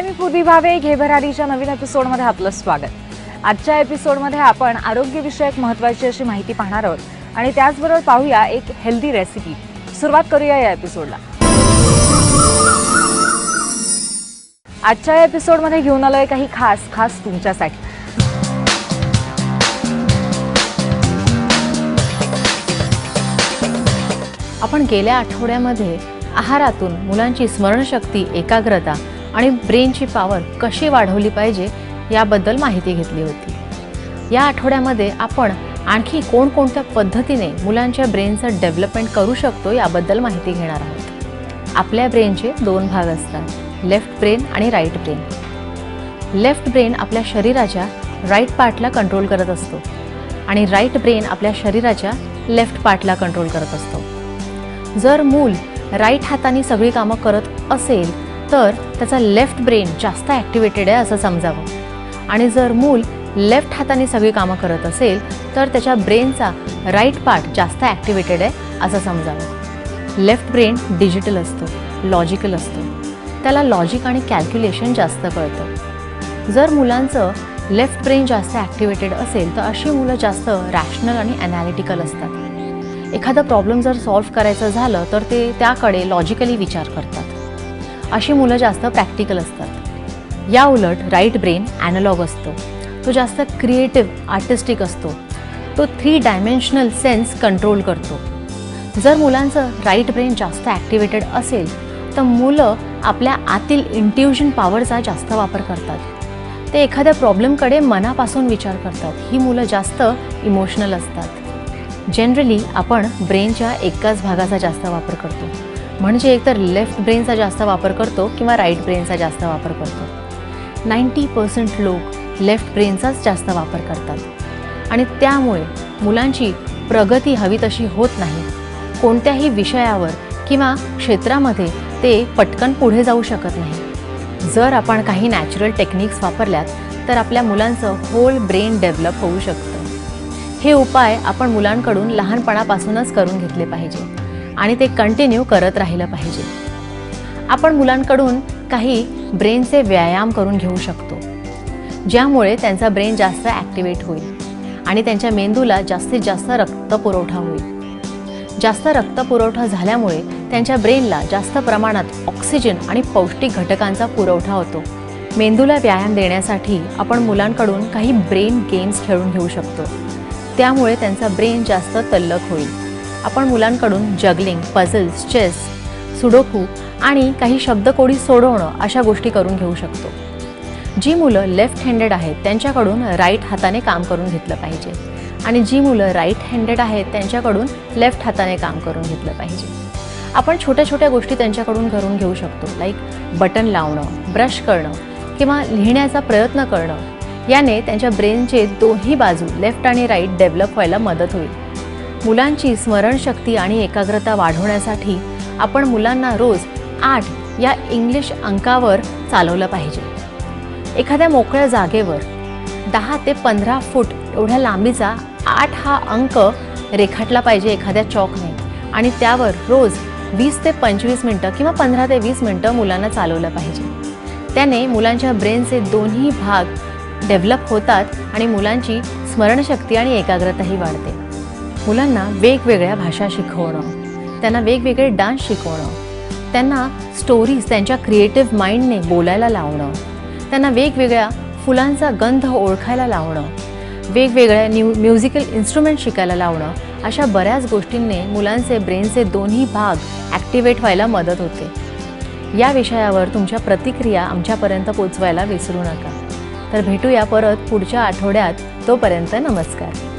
सुधी भावे घे भरारीच्या नवीन एपिसोडमध्ये आपलं स्वागत. आजच्या एपिसोडमध्ये आपण आरोग्यविषयक महत्त्वाची अशी माहिती पाहणार आहोत. आणि त्याचबरोबर पाहूया एक हेल्दी रेसिपी सुरुवात करूया या एपिसोडला आजच्या या एपिसोडमध्ये घेऊन आलोय काही खास खास तुमच्यासाठी. आपण गेल्या आठवड्यामध्ये आहारातून मुलांची स्मरणशक्ती एकाग्रता आणि ब्रेनची पॉवर कशी वाढवली पाहिजे याबद्दल माहिती घेतली होती. या आठवड्यामध्ये आपण आणखी कोणकोणत्या पद्धतीने मुलांच्या ब्रेनचं डेव्हलपमेंट करू शकतो याबद्दल माहिती घेणार आहोत. आपल्या ब्रेनचे दोन भाग असतात लेफ्ट ब्रेन आणि राईट ब्रेन. लेफ्ट ब्रेन आपल्या शरीराच्या राईट पार्टला कंट्रोल करत असतो आणि राईट ब्रेन आपल्या शरीराच्या लेफ्ट पार्टला कंट्रोल करत असतो. जर मूल राईट हाताने सगळी कामं करत असेल तर त्याचा लेफ्ट ब्रेन जास्त ॲक्टिवेटेड आहे असं समजावं. आणि जर मूल लेफ्ट हाताने सगळी कामं करत असेल तर त्याच्या ब्रेनचा राईट पार्ट जास्त ॲक्टिवेटेड आहे असं समजावं. लेफ्ट ब्रेन डिजिटल असतो लॉजिकल असतो. त्याला लॉजिक आणि कॅल्क्युलेशन जास्त कळतं. जर मुलांचं लेफ्ट ब्रेन जास्त ॲक्टिवेटेड असेल तर अशी मुलं जास्त रॅशनल आणि ॲनालिटिकल असतात. एखादा प्रॉब्लेम जर सॉल्व्ह करायचं झालं तर ते त्याकडे लॉजिकली विचार करतात. अशी मुलं जास्त प्रॅक्टिकल असतात. या उलट राईट ब्रेन ॲनलॉग असतो. तो जास्त क्रिएटिव्ह आर्टिस्टिक असतो. तो थ्री डायमेन्शनल सेन्स कंट्रोल करतो. जर मुलांचं राईट ब्रेन जास्त ॲक्टिवेटेड असेल तर मुलं आपल्या आतील इंट्युजन पॉवरचा जास्त वापर करतात. ते एखाद्या प्रॉब्लेमकडे मनापासून विचार करतात. ही मुलं जास्त इमोशनल असतात. जनरली आपण ब्रेनच्या एकाच भागाचा जास्त वापर करतो. म्हणजे एकतर लेफ्ट ब्रेनचा जास्त वापर करतो किंवा राईट ब्रेनचा जास्त वापर करतो. नाईंटी पर्सेंट लोक लेफ्ट ब्रेनचाच जास्त वापर करतात. आणि त्यामुळे मुलांची प्रगती हवी तशी होत नाही. कोणत्याही विषयावर किंवा क्षेत्रामध्ये ते पटकन पुढे जाऊ शकत नाही. जर आपण काही नॅचरल टेक्निक्स वापरल्यात तर आपल्या मुलांचं होल ब्रेन डेव्हलप होऊ शकतं. हे उपाय आपण मुलांकडून लहानपणापासूनच करून घेतले पाहिजे. आणि ते कंटिन्यू करत राहिलं पाहिजे. आपण मुलांकडून काही ब्रेनचे व्यायाम करून घेऊ शकतो. ज्यामुळे त्यांचा ब्रेन जास्त ॲक्टिवेट होईल आणि त्यांच्या मेंदूला जास्तीत जास्त रक्तपुरवठा होईल. जास्त रक्तपुरवठा झाल्यामुळे त्यांच्या ब्रेनला जास्त प्रमाणात ऑक्सिजन आणि पौष्टिक घटकांचा पुरवठा होतो. मेंदूला व्यायाम देण्यासाठी आपण मुलांकडून काही ब्रेन गेम्स खेळून घेऊ शकतो. त्यामुळे त्यांचा ब्रेन जास्त तल्लक होईल. आपण मुलांकडून जगलिंग पझल्स चेस सुडोकू आणि काही शब्दकोडी सोडवणं अशा गोष्टी करून घेऊ शकतो. जी मुलं लेफ्ट हँडेड आहेत त्यांच्याकडून राईट हाताने काम करून घेतलं पाहिजे. आणि जी मुलं राईट हँडेड आहेत त्यांच्याकडून लेफ्ट हाताने काम करून घेतलं पाहिजे. आपण छोट्या छोट्या गोष्टी त्यांच्याकडून करून घेऊ शकतो लाईक बटन लावणं ब्रश करणं किंवा लिहिण्याचा प्रयत्न करणं. याने त्यांच्या ब्रेनचे दोन्ही बाजू लेफ्ट आणि राईट डेव्हलप व्हायला मदत होईल. मुलांची स्मरणशक्ती आणि एकाग्रता वाढवण्यासाठी आपण मुलांना रोज आठ या इंग्लिश अंकावर चालवलं पाहिजे. एखाद्या मोकळ्या जागेवर दहा ते पंधरा फूट एवढ्या लांबीचा आठ हा अंक रेखाटला पाहिजे एखाद्या चॉकने आणि त्यावर रोज वीस ते पंचवीस मिनटं किंवा पंधरा ते वीस मिनटं मुलांना चालवलं पाहिजे. त्याने मुलांच्या ब्रेनचे दोन्ही भाग डेव्हलप होतात आणि मुलांची स्मरणशक्ती आणि एकाग्रताही वाढते. मुलांना वेगवेगळ्या भाषा शिकवणं त्यांना वेगवेगळे डान्स शिकवणं त्यांना स्टोरीज त्यांच्या क्रिएटिव्ह माइंडने बोलायला लावणं त्यांना वेगवेगळ्या फुलांचा गंध ओळखायला लावणं वेगवेगळ्या न्यू म्युझिकल इन्स्ट्रुमेंट शिकायला लावणं अशा बऱ्याच गोष्टींनी मुलांचे ब्रेनचे दोन्ही भाग ॲक्टिवेट व्हायला मदत होते. या विषयावर तुमच्या प्रतिक्रिया आमच्यापर्यंत पोचवायला विसरू नका. तर भेटूया परत पुढच्या आठवड्यात. तोपर्यंत नमस्कार.